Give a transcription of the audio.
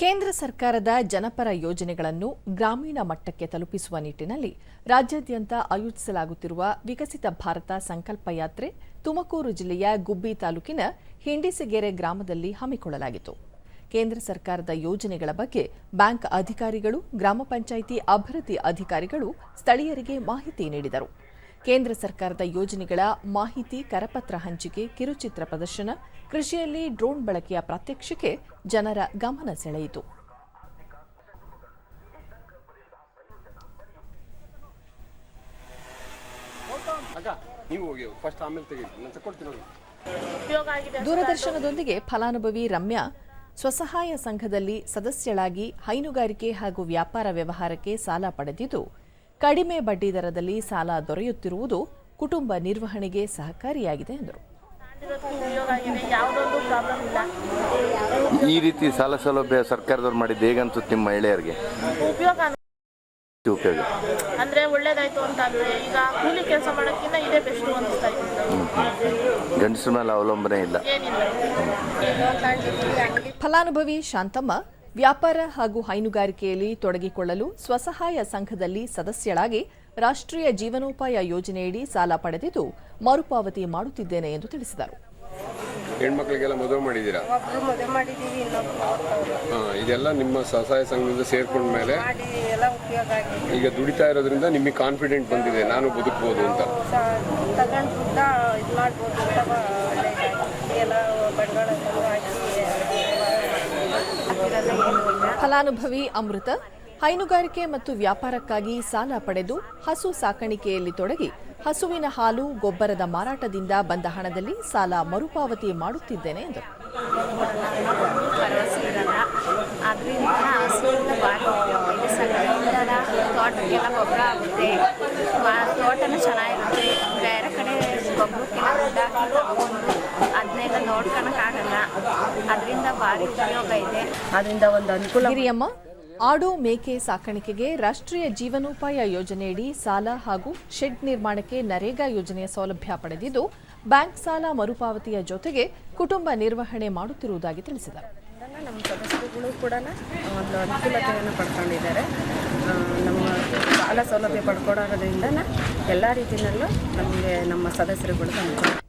ಕೇಂದ್ರ ಸರ್ಕಾರದ ಜನಪರ ಯೋಜನೆಗಳನ್ನು ಗ್ರಾಮೀಣ ಮಟ್ಟಕ್ಕೆ ತಲುಪಿಸುವ ನಿಟ್ಟಿನಲ್ಲಿ ರಾಜ್ಯಾದ್ಯಂತ ಆಯೋಜಿಸಲಾಗುತ್ತಿರುವ ವಿಕಸಿತ ಭಾರತ ಸಂಕಲ್ಪ ಯಾತ್ರೆ ತುಮಕೂರು ಜಿಲ್ಲೆಯ ಗುಬ್ಬಿ ತಾಲೂಕಿನ ಹಿಂಡಿಸಿಗೆರೆ ಗ್ರಾಮದಲ್ಲಿ ಹಮ್ಮಿಕೊಳ್ಳಲಾಗಿತ್ತು. ಕೇಂದ್ರ ಸರ್ಕಾರದ ಯೋಜನೆಗಳ ಬಗ್ಗೆ ಬ್ಯಾಂಕ್ ಅಧಿಕಾರಿಗಳು, ಗ್ರಾಮ ಪಂಚಾಯಿತಿ ಅಭಿವೃದ್ಧಿ ಅಧಿಕಾರಿಗಳು ಸ್ಥಳೀಯರಿಗೆ ಮಾಹಿತಿ ನೀಡಿದರು. ಕೇಂದ್ರ ಸರ್ಕಾರದ ಯೋಜನೆಗಳ ಮಾಹಿತಿ ಕರಪತ್ರ ಹಂಚಿಕೆ ಕಿರುಚಿತ್ರ ಪ್ರದರ್ಶನ ಕೃಷಿಯಲ್ಲಿ ಡ್ರೋನ್ ಬಳಕೆಯ ಪ್ರಾತ್ಯಕ್ಷಿಕೆ ಜನರ ಗಮನ ಸೆಳೆಯಿತು. ದೂರದರ್ಶನದೊಂದಿಗೆ ಫಲಾನುಭವಿ ರಮ್ಯಾ ಸ್ವಸಹಾಯ ಸಂಘದಲ್ಲಿ ಸದಸ್ಯಳಾಗಿ ಹೈನುಗಾರಿಕೆ ಹಾಗೂ ವ್ಯಾಪಾರ ವ್ಯವಹಾರಕ್ಕೆ ಸಾಲ ಪಡೆದಿದ್ದು ಕಡಿಮೆ ಬಡ್ಡಿ ದರದಲ್ಲಿ ಸಾಲ ದೊರೆಯುತ್ತಿರುವುದು ಕುಟುಂಬ ನಿರ್ವಹಣೆಗೆ ಸಹಕಾರಿಯಾಗಿದೆ ಎಂದರು. ಈ ರೀತಿ ಸಾಲ ಸೌಲಭ್ಯ ಸರ್ಕಾರದವ್ರು ಮಾಡಿದ್ದು ಹೇಗನ್ಸುತ್ತೆ ನಿಮ್ಮ ಮಹಿಳೆಯರಿಗೆ? ಉಪಯೋಗ ಅಂದ್ರೆ ಒಳ್ಳೇದಾಯ್ತು ಅಂತ ಅಂದ್ರೆ ಈಗ ಕೂಲಿ ಕೆಲಸ ಮಾಡೋಕ್ಕಿಂತ ಇದೇ ಬೆಸ್ಟ್ ಅನಿಸ್ತಾ ಗಂಡಸ್ರ ಮೇಲೆ ಅವಲಂಬನೆ ಇಲ್ಲ. ಫಲಾನುಭವಿ ಶಾಂತಮ್ಮ ವ್ಯಾಪಾರ ಹಾಗೂ ಹೈನುಗಾರಿಕೆಯಲ್ಲಿ ತೊಡಗಿಕೊಳ್ಳಲು ಸ್ವಸಹಾಯ ಸಂಘದಲ್ಲಿ ಸದಸ್ಯಳಾಗಿ ರಾಷ್ಟ್ರೀಯ ಜೀವನೋಪಾಯ ಯೋಜನೆಯಡಿ ಸಾಲ ಪಡೆದಿದ್ದು ಮರುಪಾವತಿ ಮಾಡುತ್ತಿದ್ದೇನೆ ಎಂದು ತಿಳಿಸಿದರು. ಹೆಣ್ಮಕ್ಳಿಗೆಲ್ಲ ಮದುವೆ ಮಾಡಿದ್ದೀರಾ? ಇದೆಲ್ಲ ನಿಮ್ಮ ಸ್ವಸಹಾಯ ಸಂಘದಿಂದ ಸೇರ್ಕೊಂಡ ಮೇಲೆ ಮಾಡಿ ಎಲ್ಲ ಉಪಯೋಗ ಆಗಿದೆ. ಈಗ ದುಡಿತಾ ಇರೋದ್ರಿಂದ ನಿಮಗೆ ಕಾನ್ಫಿಡೆಂಟ್ ಬಂದಿದೆ ನಾನು ಬದುಕ್ಬೋದು ಅಂತ. ಮಾಡ್ಬೋದು ಅಂತ ಒಳ್ಳೇದಾಗಿ ಎಲ್ಲ ಬಂಡವಾಳ ತಂದು ಹಾಕಿ ಹಾಕಿರೋದೇ ಏನೂ ಇಲ್ಲ ಫಲಾನುಭವಿ ಅಮೃತ, ಹೈನುಗಾರಿಕೆ ಮತ್ತು ವ್ಯಾಪಾರಕ್ಕಾಗಿ ಸಾಲ ಪಡೆದು ಹಸು ಸಾಕಾಣಿಕೆಯಲ್ಲಿ ತೊಡಗಿ ಹಸುವಿನ ಹಾಲು ಗೊಬ್ಬರದ ಮಾರಾಟದಿಂದ ಬಂದ ಹಣದಲ್ಲಿ ಸಾಲ ಮರುಪಾವತಿ ಮಾಡುತ್ತಿದ್ದೇನೆ ಎಂದರು. ಗೊಬ್ಬರ ಆಗುತ್ತೆ ಚೆನ್ನಾಗಿರುತ್ತೆ. ಬೇರೆ ಕಡೆ ಗೊಬ್ಬರಕ್ಕೆಲ್ಲ ದುಡ್ಡು ನೋಡ್ಕೊಳಕ್ಕಾಗಲ್ಲ. ಅದರಿಂದ ಭಾರಿ ಉಪಯೋಗ ಇದೆ. ಅದರಿಂದ ಒಂದು ಅನುಕೂಲ ಗಿರಿಯಮ್ಮ ಆಡು ಮೇಕೆ ಸಾಕಾಣಿಕೆಗೆ ರಾಷ್ಟ್ರೀಯ ಜೀವನೋಪಾಯ ಯೋಜನೆಯಡಿ ಸಾಲ ಹಾಗೂ ಶೆಡ್ ನಿರ್ಮಾಣಕ್ಕೆ ನರೇಗಾ ಯೋಜನೆಯ ಸೌಲಭ್ಯ ಪಡೆದಿದ್ದು ಬ್ಯಾಂಕ್ ಸಾಲ ಮರುಪಾವತಿಯ ಜೊತೆಗೆ ಕುಟುಂಬ ನಿರ್ವಹಣೆ ಮಾಡುತ್ತಿರುವುದಾಗಿ ತಿಳಿಸಿದರು. ನಮ್ಮ ಸದಸ್ಯರುಗಳು ಕೂಡ ಒಂದು ಅನುಕೂಲತೆಯನ್ನು ಪಡ್ಕೊಂಡಿದ್ದಾರೆ. ನಮ್ಮ ಸಾಲ ಸೌಲಭ್ಯ ಪಡ್ಕೊಡೋದ್ರಿಂದ ಎಲ್ಲ ರೀತಿಯಲ್ಲೂ ನಮಗೆ ನಮ್ಮ ಸದಸ್ಯರುಗಳು ಅನುಕೂಲ.